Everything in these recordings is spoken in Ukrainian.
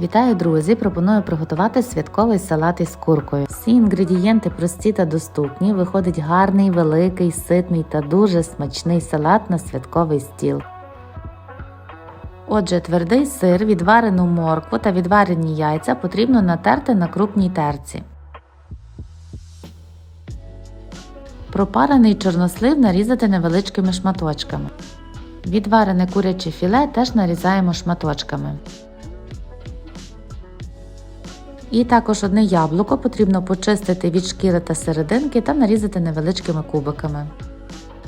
Вітаю, друзі! Пропоную приготувати святковий салат із куркою. Всі інгредієнти прості та доступні. Виходить гарний, великий, ситний та дуже смачний салат на святковий стіл. Отже, твердий сир, відварену моркву та відварені яйця потрібно натерти на крупній терці. Пропарений чорнослив нарізати невеличкими шматочками. Відварене куряче філе теж нарізаємо шматочками. І також одне яблуко потрібно почистити від шкіри та серединки та нарізати невеличкими кубиками.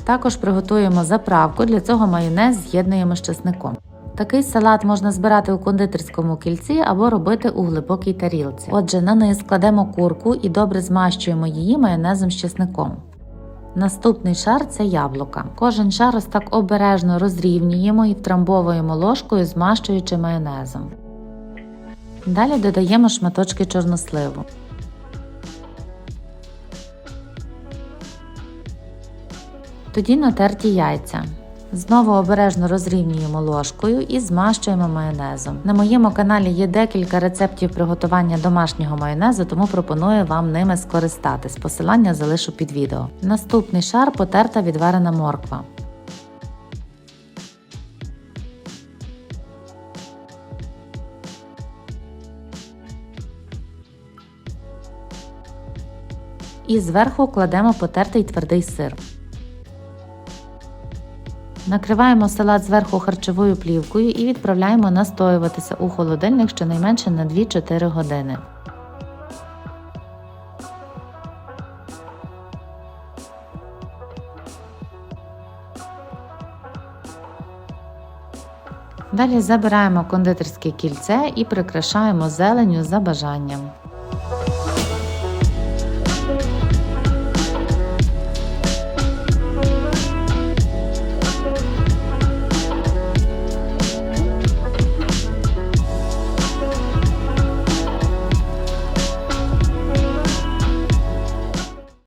Також приготуємо заправку, для цього майонез з'єднуємо з чесником. Такий салат можна збирати у кондитерському кільці або робити у глибокій тарілці. Отже, на низ кладемо курку і добре змащуємо її майонезом з чесником. Наступний шар це яблука. Кожен шар ось так обережно розрівнюємо і втрамбовуємо ложкою, змащуючи майонезом. Далі додаємо шматочки чорносливу. Тоді натерті яйця. Знову обережно розрівнюємо ложкою і змащуємо майонезом. На моєму каналі є декілька рецептів приготування домашнього майонезу, тому пропоную вам ними скористатись. Посилання залишу під відео. Наступний шар потерта відварена морква. І зверху кладемо потертий твердий сир. Накриваємо салат зверху харчовою плівкою і відправляємо настоюватися у холодильник щонайменше на 2-4 години. Далі забираємо кондитерське кільце і прикрашаємо зеленню за бажанням.